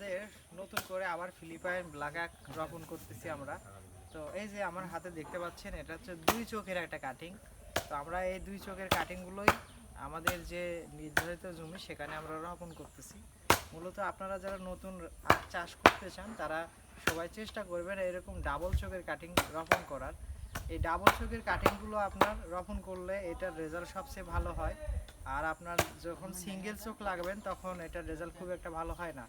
আমাদের নতুন করে আবার ফিলিপাইন ব্ল্যাক আক রোপণ করতেছি আমরা। তো এই যে আমার হাতে দেখতে পাচ্ছেন, এটা হচ্ছে দুই চোখের একটা কাটিং তো আমরা এই দুই চোখের কাটিংগুলোই আমাদের যে নির্ধারিত জমি, সেখানে আমরা রোপণ করতেছি। মূলত আপনারা যারা নতুন আখ চাষ করতে চান, তারা সবাই চেষ্টা করবেন এরকম ডাবল চোখের কাটিং রোপণ করার। এই ডাবল চোখের কাটিংগুলো আপনার রোপণ করলে এটার রেজাল্ট সবচেয়ে ভালো হয়। আর আপনার যখন সিঙ্গেল চোখ লাগবেন, তখন এটার রেজাল্ট খুব একটা ভালো হয় না।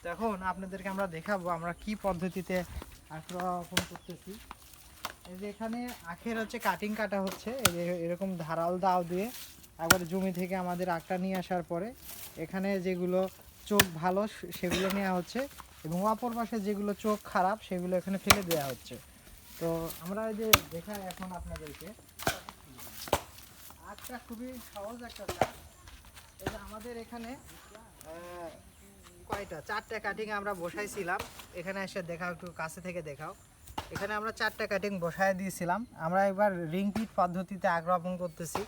তো এখন আপনাদেরকে আমরা দেখাবো আমরা কি পদ্ধতিতে আখ রোপণ করতেছি। এই যে এখানে আখের হচ্ছে কাটিং কাটা হচ্ছে, এই যে এরকম ধারাল দাও দিয়ে একবার জমি থেকে আমাদের আখটা নিয়ে আসার পরে এখানে যেগুলো চোখ ভালো সেগুলো নেওয়া হচ্ছে এবং অপর পাশে যেগুলো চোখ খারাপ সেগুলো এখানে ফেলে দেওয়া হচ্ছে। তো আমরা এই যে দেখাই এখন আপনাদেরকে। আখটা খুবই সহজ একটা এই যে আমাদের এখানে কয়টা? চারটা কাটিং আমরা বসাইছিলাম। এখানে এসে দেখাও, একটু কাছে থেকে দেখাও। এখানে আমরা চারটা কাটিং বসায় দিয়েছিলাম। আমরা এবার রিং পিট পদ্ধতিতে আগ রোপণ করতেছি।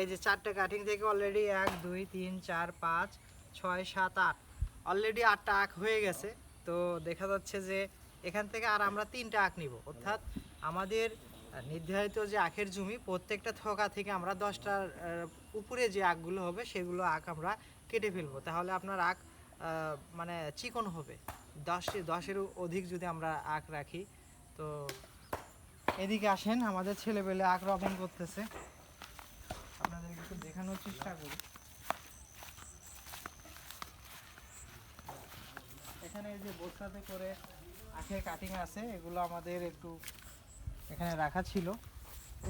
এই যে চারটা কাটিং থেকে অলরেডি এক, দুই, তিন, চার, পাঁচ, ছয়, সাত, আট। অলরেডি আটটা আখ হয়ে গেছে। তো দেখা যাচ্ছে যে এখান থেকে আর আমরা তিনটা আখ নিব। অর্থাৎ আমাদের নির্ধারিত যে আখের জমি, প্রত্যেকটা থোকা থেকে আমরা দশটার উপরে যে আখগুলো হবে, সেগুলো আখ আমরা কেটে ফেলব। তাহলে আপনার আখ মানে চিকন হবে। দশ দশের অধিক যদি আমরা আখ রাখি। তো এদিকে আসেন, আমাদের ছেলেপেলে আখ রোপণ করতেছে। আপনাদেরকে একটু দেখানোর চেষ্টা করি। এখানে এই যে বস্তাতে করে আখের কাটিং আছে, এগুলো আমাদের একটু এখানে রাখা ছিল।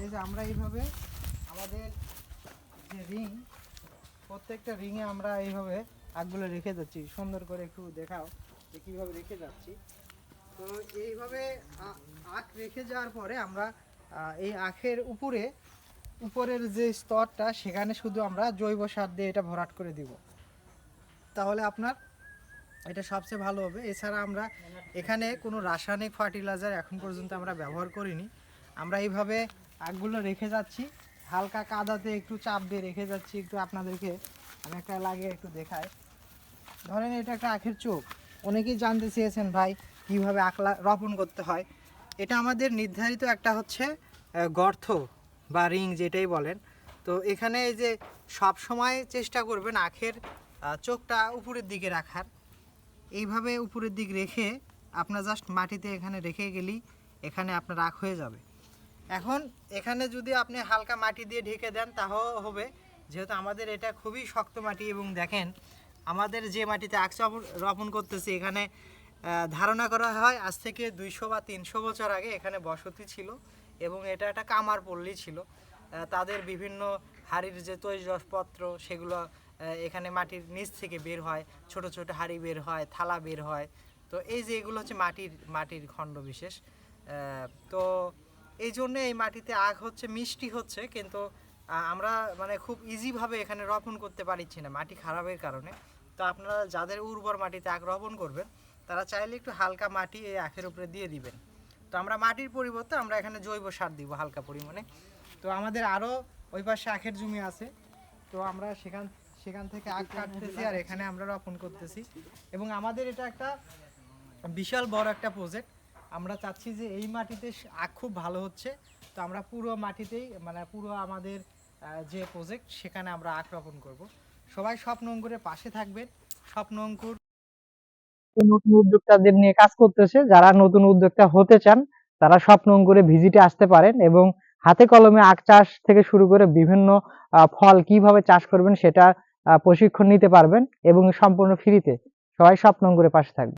এই যে আমরা এইভাবে আমাদের যে রিং প্রত্যেকটা রিংয়ে আমরা এইভাবে আখগুলো রেখে যাচ্ছি। সুন্দর করে একটু দেখাও যে কীভাবে রেখে যাচ্ছি। তো এইভাবে আখ রেখে যাওয়ার পরে আমরা এই আখের উপরে, উপরের যে স্তরটা, সেখানে শুধু আমরা জৈব সার দিয়ে এটা ভরাট করে দিব। তাহলে আপনার এটা সবচেয়ে ভালো হবে। এছাড়া আমরা এখানে কোনো রাসায়নিক ফার্টিলাইজার এখন পর্যন্ত আমরা ব্যবহার করিনি। আমরা এইভাবে আখগুলো রেখে যাচ্ছি। হালকা কাদাতে একটু চাপ দিয়ে রেখে যাচ্ছি। একটু আপনাদেরকে আমি একটা একটু দেখাই। ধরেন এটা একটা আখের চোখ। অনেকেই জানতে চেয়েছেন ভাই, কীভাবে আখ লা- রোপণ করতে হয়। এটা আমাদের নির্ধারিত একটা হচ্ছে গর্ত বা রিং যেটাই বলেন। তো এখানে এই যে সব সময় চেষ্টা করবেন আখের চোখটা উপরের দিকে রাখার। এইভাবে উপরের দিক রেখে আপনার জাস্ট মাটিতে এখানে রেখে গেলেই এখানে আপনার আখ হয়ে যাবে। এখন এখানে যদি আপনি হালকা মাটি দিয়ে ঢেকে দেন তাও হবে। যেহেতু আমাদের এটা খুবই শক্ত মাটি এবং দেখেন আমাদের যে মাটিতে আখ রোপণ- করতেছি, এখানে ধারণা করা হয় আজ থেকে দুইশো বা তিনশো বছর আগে এখানে বসতি ছিল এবং এটা একটা কামার পল্লী ছিল। তাদের বিভিন্ন হাড়ির যে তৈজসপত্র সেগুলো এখানে মাটির নিচ থেকে বের হয়, ছোট ছোট হাড়ি বের হয়, থালা বের হয়। তো এই যে এগুলো হচ্ছে মাটির মাটির খণ্ড বিশেষ। তো এই জন্য এই মাটিতে আখ হচ্ছে, মিষ্টি হচ্ছে, কিন্তু আমরা মানে খুব ইজিভাবে এখানে রোপণ করতে পারছি না, মাটি খারাপের কারণে। তো আপনারা যাদের উর্বর মাটিতে আখ রোপণ করবেন, তারা চাইলে একটু হালকা মাটি এই আখের উপরে দিয়ে দিবেন। তো আমরা মাটির পরিবর্তে আমরা এখানে জৈব সার দিব হালকা পরিমাণে। তো আমাদের আরও ওই পাশে আখের জমি আছে। তো আমরা সেখান সেখান থেকে আখ কাটতেছি আর এখানে আমরা রোপণ করতেছি। এবং আমাদের এটা একটা বিশাল বড় একটা প্রজেক্ট আমরা চাচ্ছি যে এই মাটিতে আখ খুব ভালো হচ্ছে। তো আমরা পুরো মাটিতেই মানে পুরো আমাদের যে প্রজেক্ট সেখানে আমরা আখ রোপণ করব। সবাই স্বপ্ন অঙ্কুরের পাশে থাকবেন। স্বপ্ন অঙ্কুর নতুন উদ্যোক্তাদের নিয়ে কাজ করতেছে। যারা নতুন উদ্যোক্তা হতে চান, তারা স্বপ্ন অঙ্কুরে ভিজিটে আসতে পারেন এবং হাতে কলমে আখ চাষ থেকে শুরু করে বিভিন্ন ফল কীভাবে চাষ করবেন সেটা প্রশিক্ষণ নিতে পারবেন এবং সম্পূর্ণ ফ্রিতে। সবাই স্বপ্ন অঙ্কুরের পাশে থাকবে